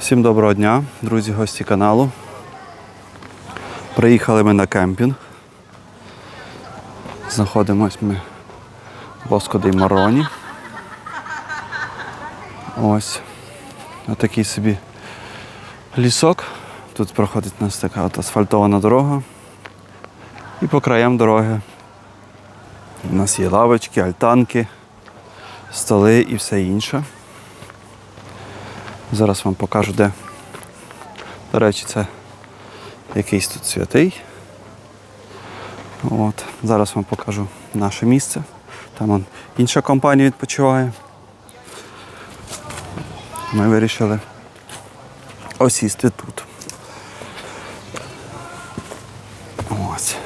Всім доброго дня, друзі, гості каналу. Приїхали ми на кемпінг. Знаходимось ми в Боскоди Мароні. Ось отакий собі лісок. Тут проходить у нас така от асфальтована дорога. І по краям дороги у нас є лавочки, альтанки, столи і все інше. Зараз вам покажу, де. До речі, це якийсь тут святий. От. Зараз вам покажу наше місце. Там он, інша компанія відпочиває. Ми вирішили осісти тут. Ось.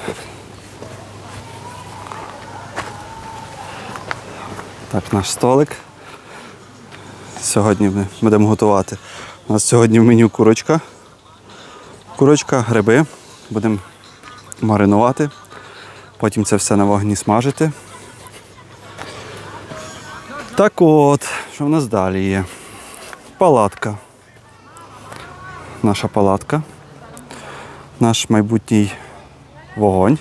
Так, наш столик. Сьогодні ми будемо готувати. У нас сьогодні в меню курочка. Курочка, гриби. Будемо маринувати. Потім це все на вогні смажити. Так от, що в нас далі є? Палатка. Наша палатка. Наш майбутній вогонь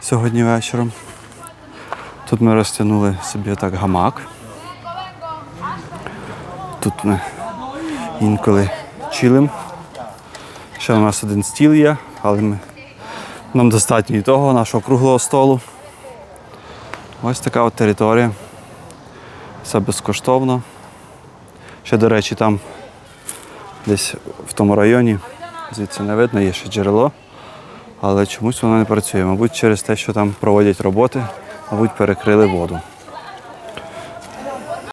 сьогодні вечором. Тут ми розтягнули собі так гамак. Тут ми інколи чилим. Ще у нас один стіл є, але ми, нам достатньо і того, нашого круглого столу. Ось така от територія. Все безкоштовно. Ще, до речі, там десь в тому районі, звідси не видно, є ще джерело, але чомусь воно не працює. Мабуть, через те, що там проводять роботи, мабуть, перекрили воду.